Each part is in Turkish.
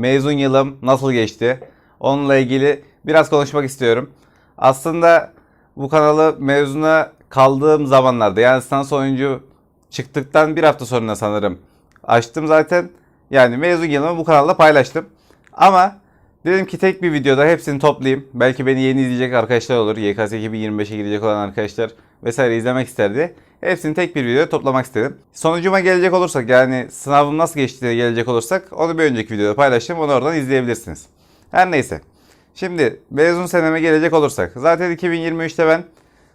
mezun yılım nasıl geçti? Onunla ilgili biraz konuşmak istiyorum. Aslında bu kanalı mezuna kaldığım zamanlarda yani sınav sonucu çıktıktan bir hafta sonra sanırım açtım zaten. Yani mezun yılımı bu kanalda paylaştım. Ama dedim ki tek bir videoda hepsini toplayayım. Belki beni yeni izleyecek arkadaşlar olur. YKS 2025'e girecek olan arkadaşlar vesaire izlemek isterdi. Hepsini tek bir videoda toplamak istedim. Sonucuma gelecek olursak yani sınavım nasıl geçti diye gelecek olursak onu bir önceki videoda paylaştım. Onu oradan izleyebilirsiniz. Her neyse. Şimdi mezun seneme gelecek olursak. Zaten 2023'te ben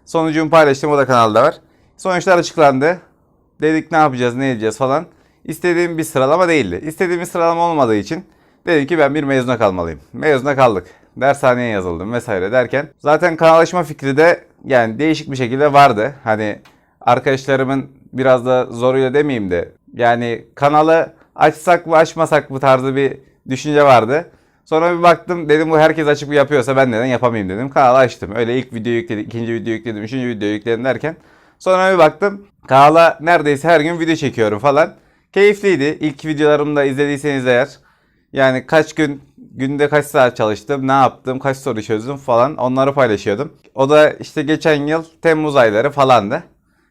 sonucumu paylaştım. O da kanalda var. Sonuçlar açıklandı. Dedik ne yapacağız, ne edeceğiz falan. İstediğim bir sıralama değildi. İstediğim bir sıralama olmadığı için dedim ki ben bir mezuna kalmalıyım. Mezuna kaldık. Dershaneye yazıldım vesaire derken zaten kanal açma fikri de yani değişik bir şekilde vardı. Hani arkadaşlarımın biraz da zoruyla demeyeyim de yani kanalı açsak mı açmasak mı tarzı bir düşünce vardı. Sonra bir baktım dedim bu herkes açıp yapıyorsa ben neden yapamayayım dedim. Kanalı açtım. Öyle ilk video yükledim, ikinci video yükledim, üçüncü video yükledim derken sonra bir baktım kanala neredeyse her gün video çekiyorum falan. Keyifliydi. İlk videolarımı da izlediyseniz eğer yani kaç gün günde kaç saat çalıştım, ne yaptım, kaç soru çözdüm falan onları paylaşıyordum. O da işte geçen yıl Temmuz ayları falandı.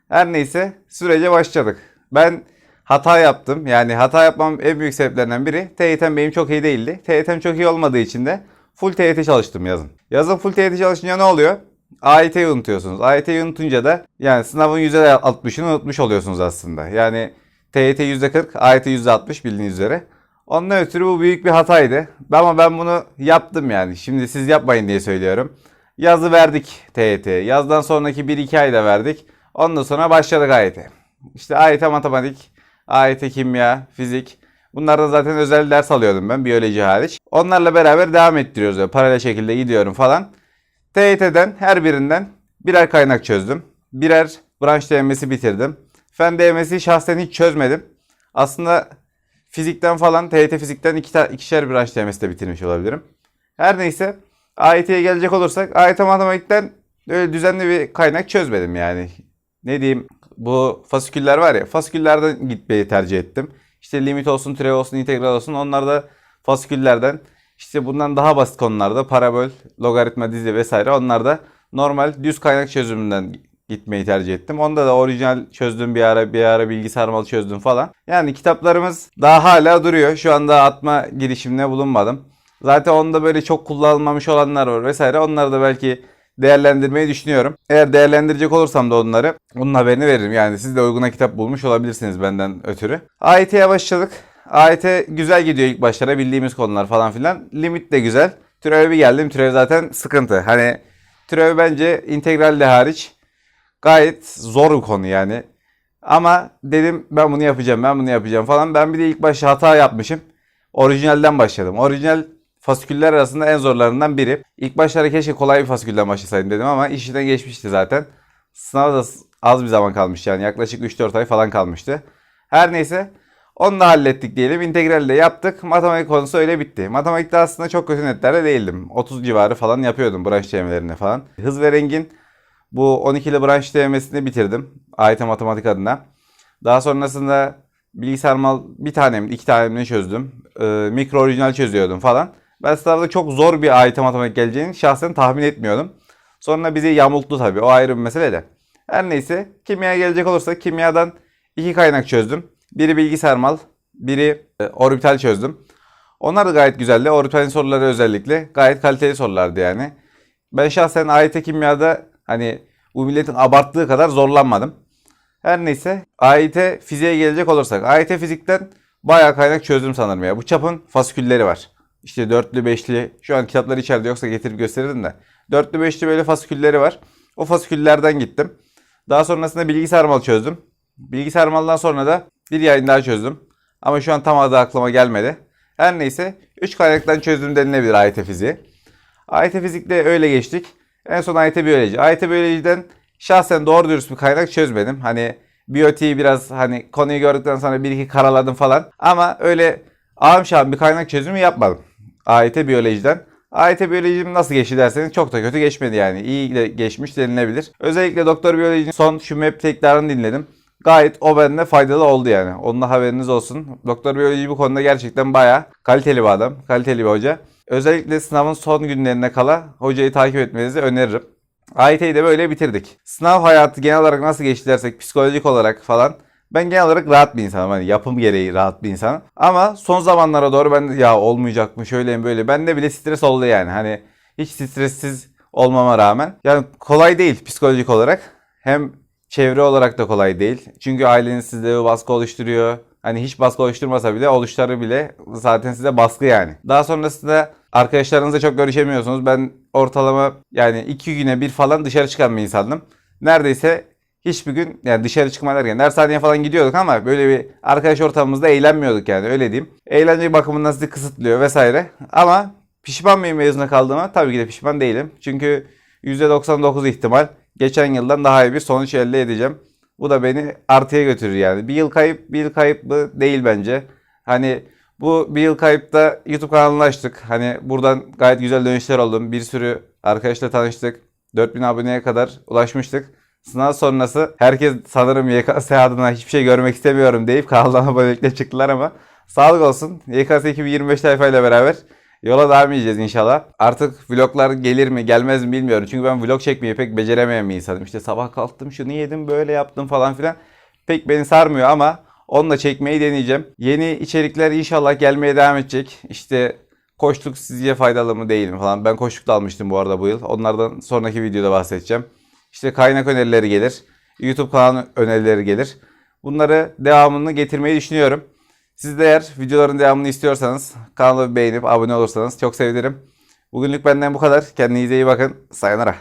Her neyse sürece başladık. Ben hata yaptım. Yani hata yapmam en büyük sebeplerinden biri TYT'm benim çok iyi değildi. TYT'm çok iyi olmadığı için de full TYT çalıştım yazın. Yazın full TYT çalışınca ne oluyor? AYT'yi unutuyorsunuz. AYT'yi unutunca da yani sınavın %60'ını unutmuş oluyorsunuz aslında. Yani TYT %40, AYT %60 bildiğiniz üzere. Ondan ötürü bu büyük bir hataydı. Ama ben bunu yaptım yani. Şimdi siz yapmayın diye söylüyorum. Yazı verdik TYT. Yazdan sonraki 1-2 ayda verdik. Ondan sonra başladık AYT. İşte AYT matematik, AYT kimya, fizik. Bunlardan zaten özel ders alıyordum ben biyoloji hariç. Onlarla beraber devam ettiriyoruz. Böyle paralel şekilde gidiyorum falan. TYT'den her birinden birer kaynak çözdüm. Birer branş DMS'i bitirdim. Fen DMS'i şahsen hiç çözmedim. Aslında fizikten falan TYT fizikten iki ikişer branş DMS'i de bitirmiş olabilirim. Her neyse AYT'ye gelecek olursak AYT matematikten öyle düzenli bir kaynak çözmedim yani. Ne diyeyim bu fasiküller var ya fasiküllerden gitmeyi tercih ettim. İşte limit olsun, türev olsun, integral olsun onlar da fasiküllerden işte bundan daha basit konularda parabol, logaritma, dizi vesaire onlar da normal düz kaynak çözümünden gitmeyi tercih ettim. Onda da orijinal çözdüm bir ara bir ara bilgisayar malı çözdüm falan. Yani kitaplarımız daha hala duruyor. Şu anda atma girişimine bulunmadım. Zaten onda böyle çok kullanılmamış olanlar var vesaire. Onları da belki değerlendirmeyi düşünüyorum. Eğer değerlendirecek olursam da onları onun haberini veririm. Yani siz de uyguna kitap bulmuş olabilirsiniz benden ötürü. AYT'ye başladık. AYT güzel gidiyor ilk başlara bildiğimiz konular falan filan. Limit de güzel. Türev'e bir geldim. Türev zaten sıkıntı. Hani türev bence integral de hariç gayet zor bir konu yani. Ama dedim ben bunu yapacağım, ben bunu yapacağım falan. Ben bir de ilk başta hata yapmışım. Orijinalden başladım. Orijinal fasiküller arasında en zorlarından biri. İlk başlarda keşke kolay bir fasikülden başlasaydım dedim ama işten geçmişti zaten. Sınava da az bir zaman kalmış yani yaklaşık 3-4 ay falan kalmıştı. Her neyse onu da hallettik diyelim. İntegral de yaptık. Matematik konusu öyle bitti. Matematikte aslında çok kötü netlerde değildim. 30 civarı falan yapıyordum branş çevirmelerini falan. Hız ve rengin bu 12'li branş çevirmesini bitirdim. AYT matematik adına. Daha sonrasında bilgisayar mal bir tanem, iki tanemini çözdüm. Ee, mikro orijinal çözüyordum falan. Ben sınavda çok zor bir AYT matematik geleceğini şahsen tahmin etmiyordum. Sonra bizi yamulttu tabii. O ayrı bir mesele de. Her neyse kimyaya gelecek olursak kimyadan iki kaynak çözdüm. Biri bilgisayar mal, biri e, orbital çözdüm. Onlar da gayet güzeldi. Orbitalin soruları özellikle gayet kaliteli sorulardı yani. Ben şahsen AYT kimyada hani bu milletin abarttığı kadar zorlanmadım. Her neyse AYT fiziğe gelecek olursak AYT fizikten bayağı kaynak çözdüm sanırım ya. Bu çapın fasikülleri var. İşte dörtlü beşli şu an kitaplar içeride yoksa getirip gösterirdim de. Dörtlü beşli böyle fasikülleri var. O fasiküllerden gittim. Daha sonrasında bilgisayar malı çözdüm. Bilgisayar malından sonra da bir yayın daha çözdüm. Ama şu an tam adı aklıma gelmedi. Her neyse 3 kaynaktan çözdüm denilebilir AYT fiziği. AYT fizikte öyle geçtik. En son AYT biyoloji. AYT biyolojiden şahsen doğru dürüst bir kaynak çözmedim. Hani biyotiği biraz hani konuyu gördükten sonra bir iki karaladım falan. Ama öyle ağım şahım bir kaynak çözümü yapmadım. AYT biyolojiden. AYT biyolojim nasıl geçti derseniz çok da kötü geçmedi yani. İyi de geçmiş denilebilir. Özellikle doktor biyolojinin son şu map tekrarını dinledim. Gayet o bende faydalı oldu yani. Onun da haberiniz olsun. Doktor biyoloji bu konuda gerçekten bayağı kaliteli bir adam. Kaliteli bir hoca. Özellikle sınavın son günlerine kala hocayı takip etmenizi öneririm. AYT'yi de böyle bitirdik. Sınav hayatı genel olarak nasıl geçti dersek psikolojik olarak falan. Ben genel olarak rahat bir insanım. Hani yapım gereği rahat bir insanım. Ama son zamanlara doğru ben ya olmayacak mı şöyle mi böyle. Bende bile stres oldu yani. Hani hiç stressiz olmama rağmen. Yani kolay değil psikolojik olarak. Hem çevre olarak da kolay değil. Çünkü aileniz sizde bir baskı oluşturuyor. Hani hiç baskı oluşturmasa bile oluşturur bile zaten size baskı yani. Daha sonrasında arkadaşlarınızla çok görüşemiyorsunuz. Ben ortalama yani iki güne bir falan dışarı çıkan bir insandım. Neredeyse hiçbir gün yani dışarı çıkma derken dershaneye falan gidiyorduk ama böyle bir arkadaş ortamımızda eğlenmiyorduk yani öyle diyeyim. Eğlence bakımından sizi kısıtlıyor vesaire. Ama pişman mıyım mezuna kaldığıma? Tabii ki de pişman değilim. Çünkü %99 ihtimal geçen yıldan daha iyi bir sonuç elde edeceğim. Bu da beni artıya götürür yani. Bir yıl kayıp, bir yıl kayıp mı değil bence. Hani bu bir yıl kayıpta YouTube kanalını açtık. Hani buradan gayet güzel dönüşler oldu. Bir sürü arkadaşla tanıştık. 4000 aboneye kadar ulaşmıştık. Sınav sonrası herkes sanırım YKS adına hiçbir şey görmek istemiyorum deyip kanaldan abonelikle çıktılar ama sağlık olsun. YKS 2025 sayfayla beraber yola devam edeceğiz inşallah. Artık vloglar gelir mi gelmez mi bilmiyorum. Çünkü ben vlog çekmeyi pek beceremeyen bir insanım. İşte sabah kalktım şunu yedim böyle yaptım falan filan. Pek beni sarmıyor ama onu da çekmeyi deneyeceğim. Yeni içerikler inşallah gelmeye devam edecek. İşte koştuk sizce faydalı mı değil mi falan. Ben koştuk da almıştım bu arada bu yıl. Onlardan sonraki videoda bahsedeceğim. İşte kaynak önerileri gelir. YouTube kanalı önerileri gelir. Bunları devamını getirmeyi düşünüyorum. Siz de eğer videoların devamını istiyorsanız kanalı beğenip abone olursanız çok sevinirim. Bugünlük benden bu kadar. Kendinize iyi bakın. Sayonara.